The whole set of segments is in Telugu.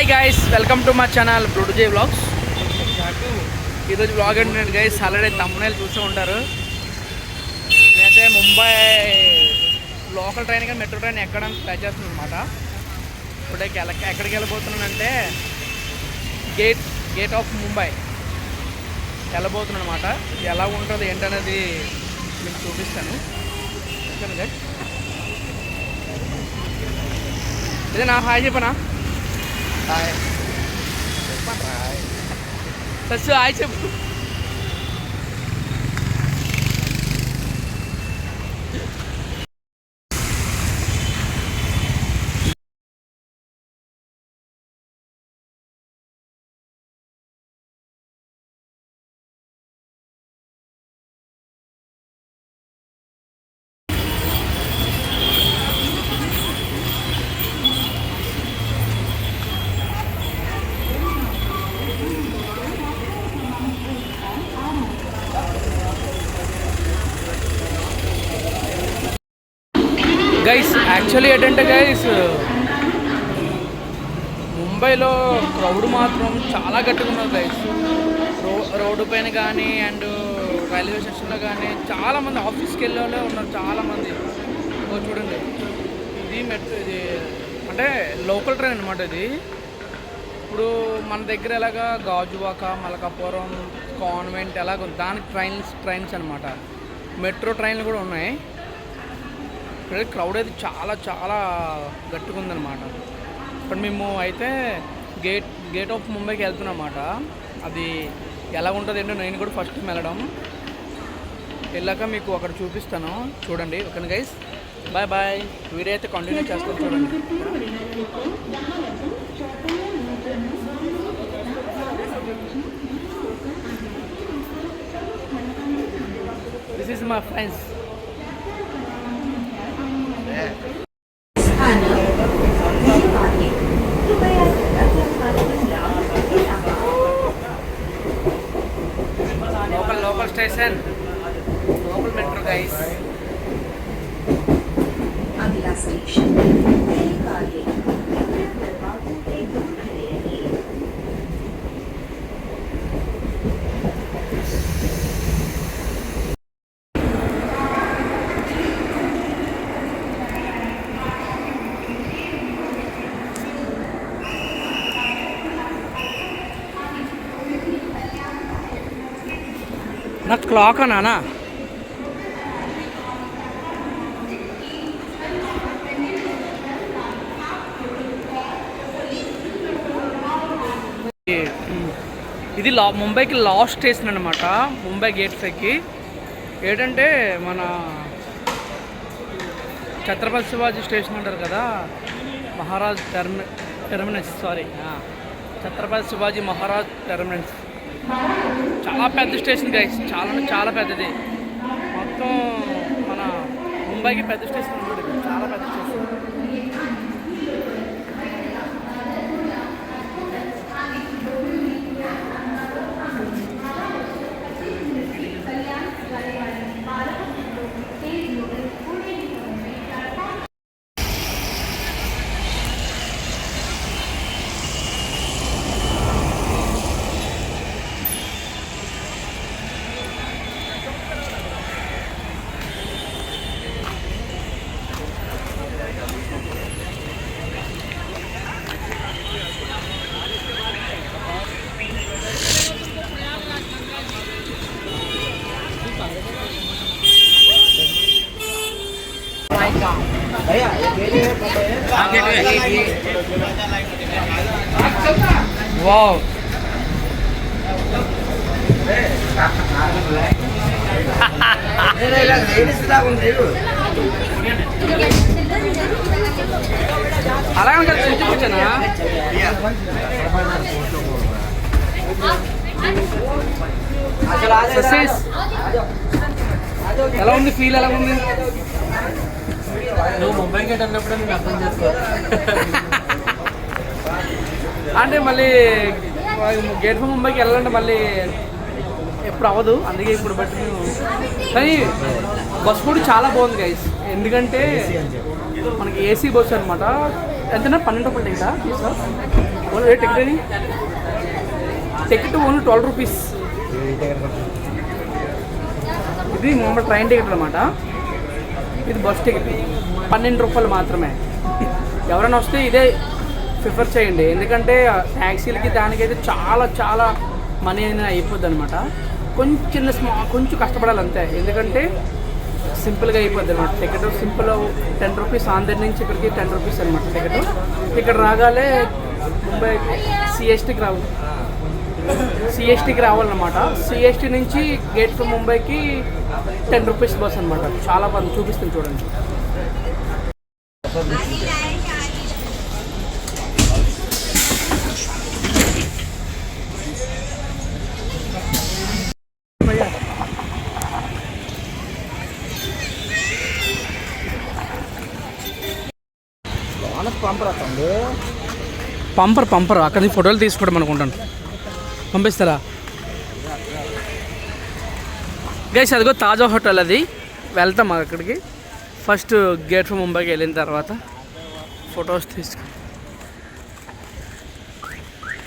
Hi guys welcome to my channel బ్లూటూజే blogs ఈరోజు బ్లాగ్ ఏంటంటే గైస్ ఆల్రెడీ తమ్మునేలు చూస్తూ ఉంటారు. నేనైతే ముంబై లోకల్ ట్రైన్ కానీ మెట్రో ట్రైన్ ఎక్కడానికి ట్రై చేస్తున్నాను అనమాట ఇప్పుడు ఎక్కడికి వెళ్ళబోతున్నానంటే గేట్ గేట్ ఆఫ్ ముంబై వెళ్ళబోతున్నాను అనమాట ఎలా ఉంటుంది ఏంటనేది మీకు చూపిస్తాను. ఓకేనా గైస్ ఇదే నా హాయ్ చెప్పనా? హాయ్ చెప్పండి హాయ్ సచ్చు హాయ్ చెప్పు గైస్ యాక్చువల్లీ ఏంటంటే గైస్ ముంబైలో క్రౌడ్ మాత్రం చాలా గట్టిగా ఉన్నారు గైస్ రో రోడ్డు పైన కానీ అండ్ రైల్వే స్టేషన్లో కానీ చాలా మంది ఆఫీస్కి వెళ్ళే ఉన్నారు చాలామంది. చూడండి. ఇది మెట్రో ఇది అంటే లోకల్ ట్రైన్ అనమాట ఇది. ఇప్పుడు మన దగ్గర ఎలాగా గాజువాక మలకాపురం కాన్వెంట్ ఎలాగ ఉంది దానికి ట్రైన్స్ ట్రైన్స్ అనమాట మెట్రో ట్రైన్లు కూడా ఉన్నాయి. ఇక్కడ క్రౌడ్ అయితే చాలా చాలా గట్టిగా ఉందన్నమాట. ఇప్పుడు మేము అయితే గేట్ గేట్ ఆఫ్ ముంబైకి వెళ్తున్నమాట అది ఎలా ఉంటుంది ఏంటో నేను కూడా ఫస్ట్ వెళ్ళడం. వెళ్ళాక మీకు అక్కడ చూపిస్తాను. చూడండి. Okay guys bye bye video అయితే కంటిన్యూ చేస్తాను చూడండి. This is my friends station. Global Metro, guys. Adila station. Very నా క్లాక్ నానా ఇది లా ముంబైకి లాస్ట్ స్టేషన్ అనమాట ముంబై గేట్స్కి ఏంటంటే మన ఛత్రపతి శివాజీ స్టేషన్ అంటారు కదా. Maharaj టెర్మి terminus sorry Chhatrapati Shivaji Maharaj terminus. చాలా పెద్ద స్టేషన్ గైస్ చాలా అంటే చాలా పెద్దది. మొత్తం మన ముంబైకి పెద్ద స్టేషన్ చాలా పెద్ద స్టేషన్. వావ్ అలాగే కదా చూపించానా సక్సెస్ ఎలా ఉంది? ఫీల్ ఎలా ఉంది? నువ్వు ముంబైకి గేట్ అన్నప్పుడు నేను అర్థం చేసుకో అంటే మళ్ళీ గేట్ ఫర్ ముంబైకి వెళ్ళాలంటే మళ్ళీ ఎప్పుడు అవ్వదు. అందుకే ఇప్పుడు బట్టి మేము కానీ బస్ కూడా చాలా బాగుంది గైస్ ఎందుకంటే మనకి ఏసీ బస్ అనమాట ఎంతైనా పన్నెండు రూపాయలు టికెటా సార్ ఓన్లీ టికెట్ అని టికెట్ ఓన్లీ ట్వెల్వ్ రూపీస్ ఇది మామూలు ట్రైన్ టికెట్ అనమాట ఇది బస్ టికెట్ పన్నెండు రూపాయలు మాత్రమే. ఎవరైనా వస్తే ఇదే ప్రిఫర్ చేయండి. ఎందుకంటే ట్యాక్సీలకి దానికైతే చాలా చాలా మనీ అనేది అయిపోద్ది అనమాట కొంచెం స్మా కొంచెం కష్టపడాలి అంతే. ఎందుకంటే సింపుల్గా అయిపోద్ది అనమాట ticket simple ten rupees Andhra నుంచి ఇక్కడికి టెన్ రూపీస్ అనమాట టికెట్. ఇక్కడ రాగానే ముంబై సిఎస్టీకి రావు సిఎస్టీకి రావాలన్నమాట. సిఎస్టీ నుంచి గేట్ టు ముంబైకి టెన్ రూపీస్ బస్ అనమాట చాలా బాగుంది. చూపిస్తుంది చూడండి పంపర్ వస్తుంది పంపర్ పంపరు. అక్కడ నుంచి ఫోటోలు తీసుకోవడం అనుకుంటాను. పంపిస్తారా? గైస్ అదిగో తాజా హోటల్ అది. వెళ్తాం అక్కడికి. ఫస్ట్ గేట్ ఫర్ ముంబైకి వెళ్ళిన తర్వాత ఫొటోస్ తీసుకు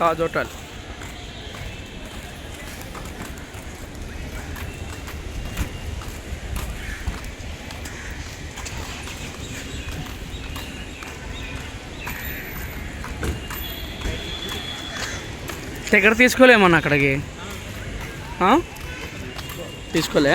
తాజ్ హోటల్. దగ్గర తీసుకోలేమన్నా అక్కడికి? తీసుకోలే.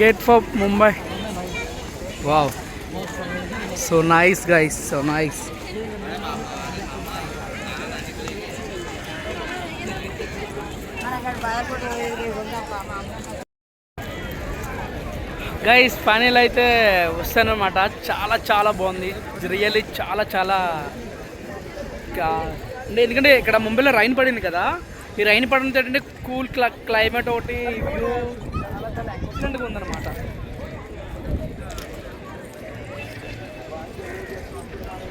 gate for mumbai. Wow. So nice guys. So nice. Guys final అయితే వస్తానమాట చాలా చాలా బాగుంది. రియల్లీ చాలా చాలా అంటే ఎందుకంటే ఇక్కడ ముంబైలో రైన్ పడింది కదా. ఈ రైన్ కూల్ క్లా క్లైమేట్ ఒకటి వ్యూ ఎక్సలెంట్గా ఉందన్నమాట.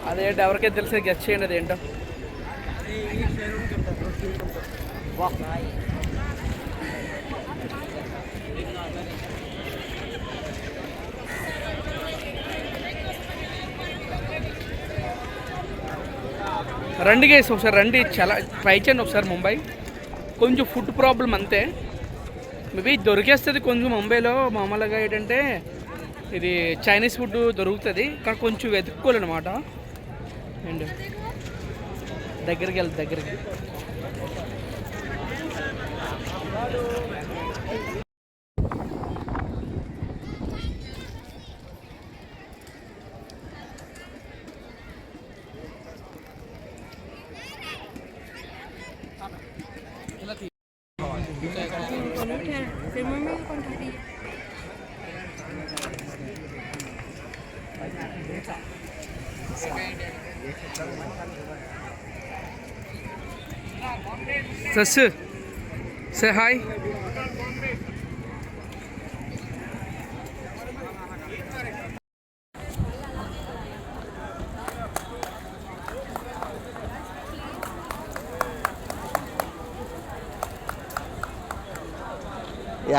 అదేంటి ఎవరికైతే తెలిసే గెస్ట్ చేయండి అదేంటో. రండి గేసి ఒకసారి రండి. చాలా ట్రై చేయండి ఒకసారి ముంబై. కొంచెం ఫుడ్ ప్రాబ్లం అంతే. మేబీ దొరికేస్తుంది కొంచెం ముంబైలో మామూలుగా ఏంటంటే ఇది చైనీస్ ఫుడ్ దొరుకుతుంది కానీ కొంచెం వెతుక్కోవాలన్నమాట. అండ్ దగ్గరికి వెళ్తా దగ్గరికి. Sassu, say hi.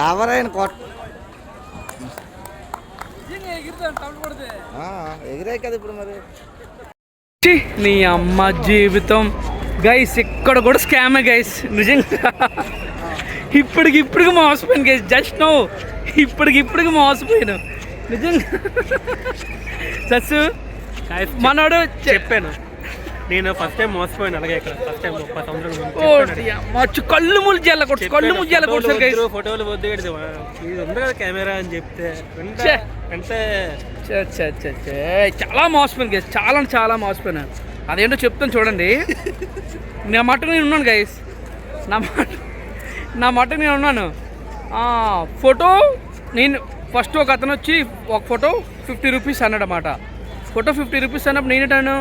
ఎవరైనా కొట్ట ఆ, ఎగిరే కదా ఇప్పుడు మరి ఛీ, నీ అమ్మ జీవితం గైస్ ఇక్కడ కూడా స్కామే గైస్ నిజంగా. ఇప్పటికి ఇప్పటికి మోసపోయాను గైస్ జస్ట్ నో ఇప్పటికి ఇప్పటికి మోసపోయాను. నిజంగా. సస్సు మనోడు చెప్పాను. నేను ఫస్ట్ టైం మోసపోయాను అలాగే ఇక్కడ ఫస్ట్ టైం ముప్పై సంవత్సరాల కళ్ళు ముళ్ళు జల్ల కొట్టు కళ్ళు ముళ్ళు జల్ల కొట్టు ఫోటోలు వద్దు ఇది ఉంది కదా కెమెరా అని చెప్తే. అంటే. చాలా మోసపోయాను గైస్ చాలా చాలా మోసపోయాను. అదేంటో చెప్తాను చూడండి. నా మట్టుకు నేను ఉన్నాను గైస్ నా మాట నా మట్టుకు నేను ఉన్నాను. ఫోటో నేను ఫస్ట్ ఒక అతను వచ్చి ఒక ఫోటో ఫిఫ్టీ రూపీస్ అన్నాడు అనమాట ఫోటో ఫిఫ్టీ రూపీస్ అన్నప్పుడు నేనేటాను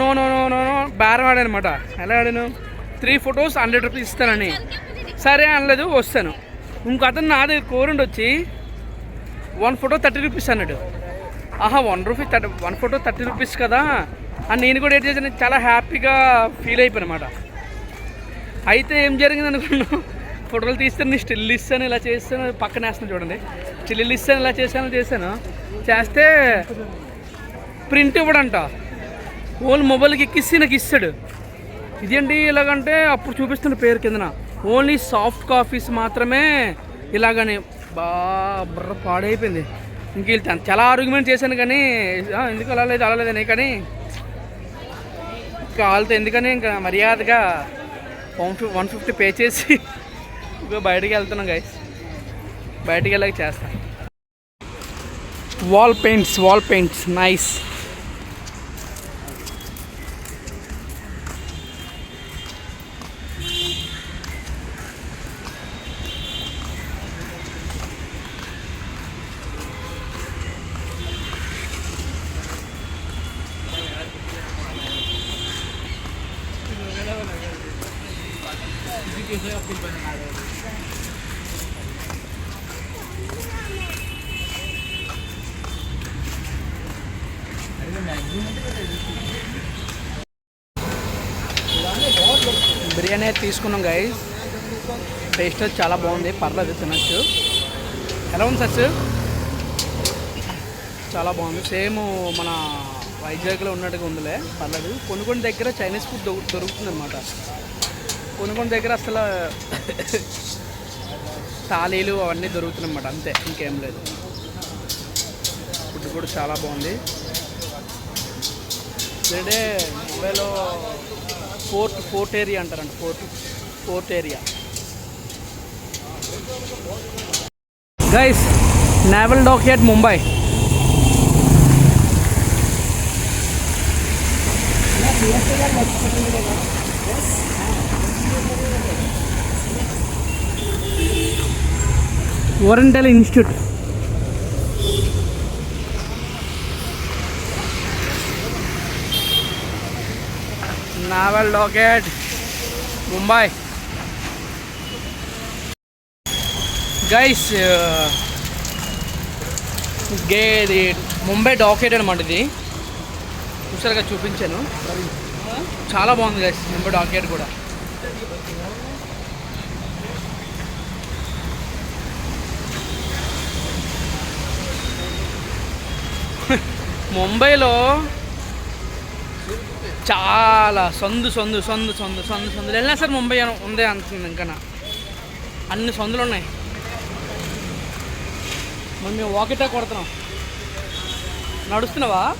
no no no no no బేరం ఆడాను అనమాట ఎలా ఆడాను? త్రీ ఫొటోస్ హండ్రెడ్ రూపీస్ ఇస్తానని. సరే అనలేదు వస్తాను. ఇంకో అతను నాది కోరండి వచ్చి వన్ ఫోటో థర్టీ రూపీస్ అన్నాడు. ఆహా one rupee thirty one photo thirty rupees కదా? అండ్ నేను కూడా ఏం చేశాను చాలా హ్యాపీగా ఫీల్ అయిపోయాను అనమాట అయితే ఏం జరిగింది అనుకున్నాను? ఫోటోలు తీస్తాను నీ స్టిల్ ఇస్తాను ఇలా చేస్తాను పక్కన వేస్తాను చూడండి. స్టిల్ ఇస్తాను ఇలా చేశాను చేశాను. చేస్తే ప్రింట్ ఇవ్వడంట. ఓన్లీ మొబైల్కి ఎక్కిస్తే నాకు ఇస్తాడు. ఇదేంటి ఇలాగంటే అప్పుడు చూపిస్తున్న పేరు కిందన. ఓన్లీ సాఫ్ట్ కాఫీస్ మాత్రమే ఇలాగని బా బుర్ర పాడైపోయింది. ఇంక వీళ్ళు చాలా- ఆర్గ్యుమెంట్ చేశాను కానీ ఎందుకు అలా లేదు అలా లేదని కానీ ఇంకా ఎందుకని ఇంకా మర్యాదగా వన్ ఫిఫ్ వన్ ఫిఫ్టీ పే చేసి ఇంకా బయటికి వెళ్తున్నాం గైస్ బయటకు వెళ్ళాక చేస్తాం. Wall paints wall paints nice biryani తీసుకున్నాం గైస్ టేస్ట్ చాలా బాగుంది. పర్లేదు తినచ్చు. ఎలా ఉంది సచ్చు చాలా బాగుంది. సేమ్ మన వైజాగ్లో ఉన్నట్టుగా ఉందిలే. పర్లేదు. కొన్ని కొన్ని దగ్గర చైనీస్ ఫుడ్ దొరు దొరుకుతుంది అనమాట కొన్ని కొన్ని దగ్గర అసలు తాళీలు అవన్నీ దొరుకుతున్నాయి అన్నమాట అంతే ఇంకేం లేదు. ఫుడ్ కూడా చాలా బాగుంది. ఇదే ముంబైలో ఫోర్ట్ ఫోర్ట్ ఏరియా అంటారంట fort fort area guys naval dockyard Mumbai oriental institute travel dockyard Mumbai guys గే ఇది ముంబై డాకెట్ అనమాట ఇది. చూసారుగా చూపించాను. చాలా బాగుంది గైస్ ముంబై డాకెట్ కూడా. ముంబైలో చాలా సందు సందు సందు సందు సందు సందు. వెళ్ళినా సార్ ముంబై ఉందే అంటుంది ఇంకా అన్ని సందులు ఉన్నాయి. మరి మేము వాకిటా కొడుతున్నాం. నడుస్తున్నావా?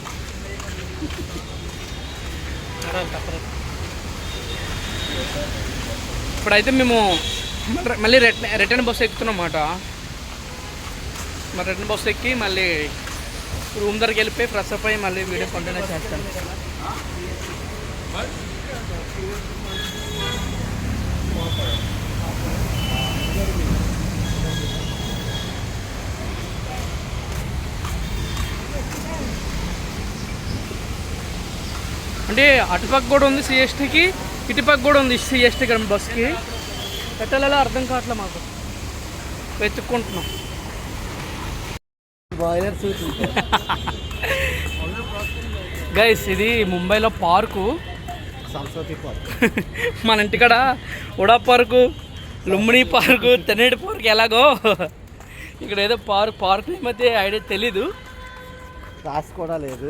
ఇప్పుడైతే మేము మళ్ళీ- మళ్ళీ రిటర్న్ రిటర్న్ బస్సు ఎక్కుతున్నాం అన్నమాట. మరి రిటర్న్ బస్సు ఎక్కి మళ్ళీ రూమ్ దగ్గరికి వెళ్ళిపోయి ఫ్రెష్ అప్ అయ్యి మళ్ళీ వీడియో కంటిన్యూ చేస్తాను అంటే అటుపక్క కూడా ఉంది సిఎస్టీకి ఇటుపక్క కూడా ఉంది సిఎస్టీ కానీ బస్కి. పెట్టాలలో అర్థం కావట్లే మాకు. వెతుక్కుంటున్నాం. గైస్ ఇది ముంబైలో పార్క్. మన ఇంటికాడ UDA park Lumbini park Tenneti park ఎలాగో. ఇక్కడ ఏదో పార్క్ పార్క్ మధ్య ఐడియా తెలీదు. రాసి కూడా లేదు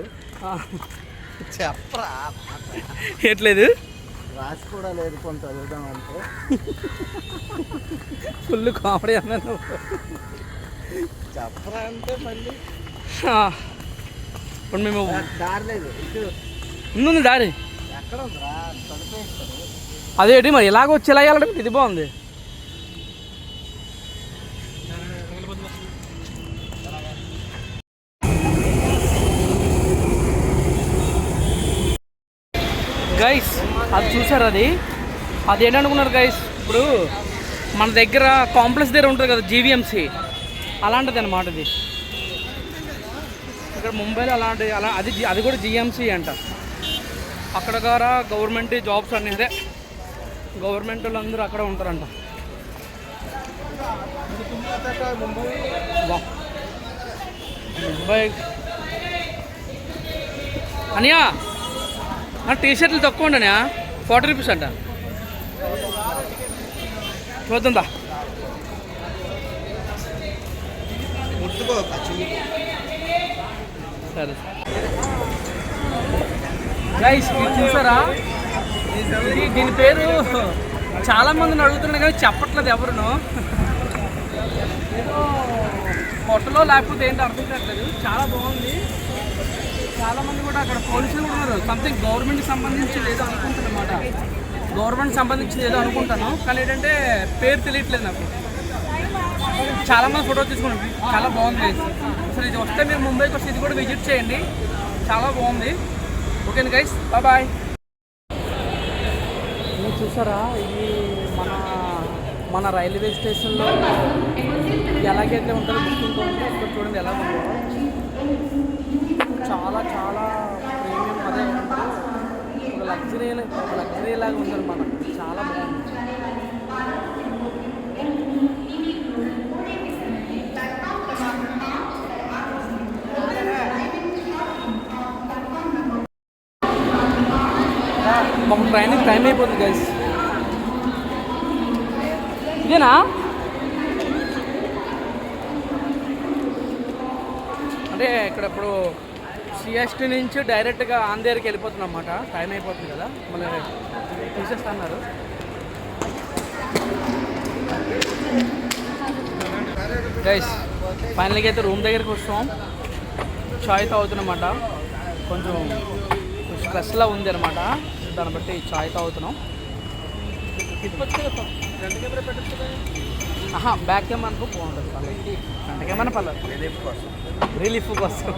చెప్పరా. ఎట్లేదు? రాసి కూడా లేదు కొంత చదువుదాం అంటే. ఫుల్ కామెడీ అన్నాను చెప్పరా అంటే మళ్ళీ. ఇప్పుడు మేము దారి లేదు. ఇటు. ఉంది దారి. అదేంటి మరి ఇలాగ వచ్చి ఇలా వెళ్ళడం ఇది బాగుంది. గైస్ అది చూసారు అది? అది ఏంటనుకున్నారు గైస్ ఇప్పుడు మన దగ్గర కాంప్లెక్స్ దగ్గర ఉంటుంది కదా జీవీఎంసీ అలాంటిది అనమాట ఇది. ఇక్కడ ముంబైలో అలాంటి అలా అది అది కూడా జిఎంసీ అంట. అక్కడ ద్వారా గవర్నమెంట్ జాబ్స్ అన్నీ అదే గవర్నమెంట్ వాళ్ళందరూ అక్కడ ఉంటారంట. ముంబై అనియా టీ షర్ట్లు తక్కువ ఉండనా ఫార్టీ రూపీస్ అంట. చూద్దాం సరే. గైస్ మీరు చూసారా? ఇది దీని పేరు చాలా మందిని అడుగుతున్నాను కానీ చెప్పట్లేదు ఎవరును. ఏదో హోటల్లో లేకపోతే ఏంటో అర్థం కావట్లేదు. చాలా బాగుంది. చాలా మంది కూడా అక్కడ పోలీసులు కూడా ఉన్నారు సంథింగ్ గవర్నమెంట్కి సంబంధించి ఏదో అనుకుంటున్నమాట గవర్నమెంట్ సంబంధించింది ఏదో అనుకుంటాను. కానీ ఏంటంటే పేరు తెలియట్లేదు నాకు. చాలా మంది ఫోటో తీసుకున్నాం చాలా బాగుంది. అసలు ఇది వస్తే మీరు ముంబైకి వస్తే ఇది కూడా విజిట్ చేయండి. చాలా బాగుంది. ఓకే గైస్ బాయ్ బాయ్ మీరు చూసారా? ఇది మన మన రైల్వే స్టేషన్లో ఎలాగైతే ఉంటుందో బుకింగ్ కౌంటర్ ఇక్కడ చూడండి ఎలా ఉందో. చాలా చాలా ప్రీమియం అదే ఒక లగ్జరీ ఒక లగ్జరీ లాగా ఉందన్నమాట. చాలా బాగుంది మాకు ట్రైన్కి టైం అయిపోతుంది గైస్ ఇదేనా? అంటే ఇక్కడ ఇప్పుడు సిఎస్టీ నుంచి డైరెక్ట్గా ఆంధ్రాకి వెళ్ళిపోతుంది అనమాట టైం అయిపోతుంది కదా. మళ్ళీ తీసేస్తున్నారు. గైస్ ఫైనల్గా అయితే రూమ్ దగ్గరికి వస్తాం. చాయ్ తాగుతున్నమాట కొంచెం స్ట్రెస్లా ఉంది అనమాట దాన్ని బట్టి చాయ్ తాగుతున్నాం. ఆహా బ్యాక్ కెమెరా అనుకో బాగుంటుంది పర్లేదు ఫ్రంట్ కెమెరా పర్లేదు. రిలీఫ్ కోసం. రిలీఫ్ కోసం.